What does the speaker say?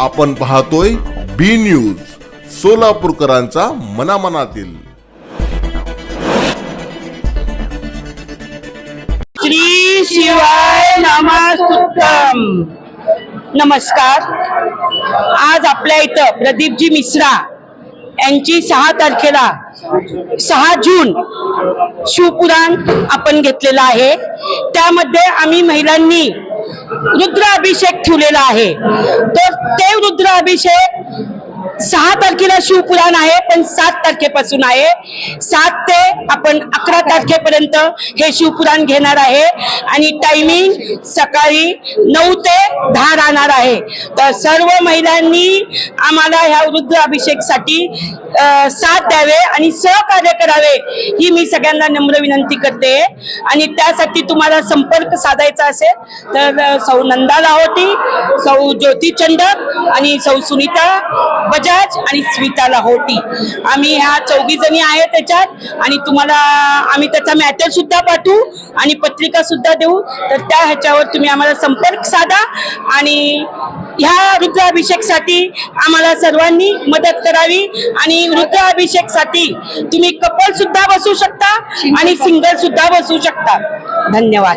आपण पाहतोय बी न्यूज सोलापूरकरांचा मनामनातील. श्री शिवाय नमस्तुभम नमस्कार. आज आपल्या इथं प्रदीपजी मिश्रा यांची सहा तारखेला सहा जून शिवपुराण आपण घेतलेलं आहे. त्यामध्ये आम्ही महिलांनी रुद्राभिषेक ठेवलेला आहे. तर ते रुद्राभिषेक सहा तारखेला शिवपुराण आहे पण सात तारखेपासून आहे. सात ते आपण अकरा तारखेपर्यंत हे शिवपुराण घेणार आहे. आणि टायमिंग सकाळी नऊ ते दहा राहणार आहे. तर सर्व महिलांनी आम्हाला ह्या वृद्ध अभिषेकसाठी साथ द्यावे आणि सहकार्य करावे ही मी सगळ्यांना नम्र विनंती करते. आणि त्यासाठी तुम्हाला संपर्क साधायचा असेल तर सौ नंदा लाहोटी सौ ज्योती चंदक आणि सौ सुनीता बजाज आणि स्मिता लाहोटी. आम्ही ह्या चौघी जणी आहे त्याच्यात आणि तुम्हाला आम्ही त्याचा मॅटर सुद्धा पाठवू आणि पत्रिका सुद्धा देऊ. तर त्या ह्याच्यावर तुम्ही आम्हाला संपर्क साधा आणि ह्या रुद्राभिषेकसाठी आम्हाला सर्वांनी मदत करावी आणि रुद्राभिषेकसाठी तुम्ही कपल सुद्धा बसू शकता आणि सिंगल सुद्धा बसू शकता. धन्यवाद.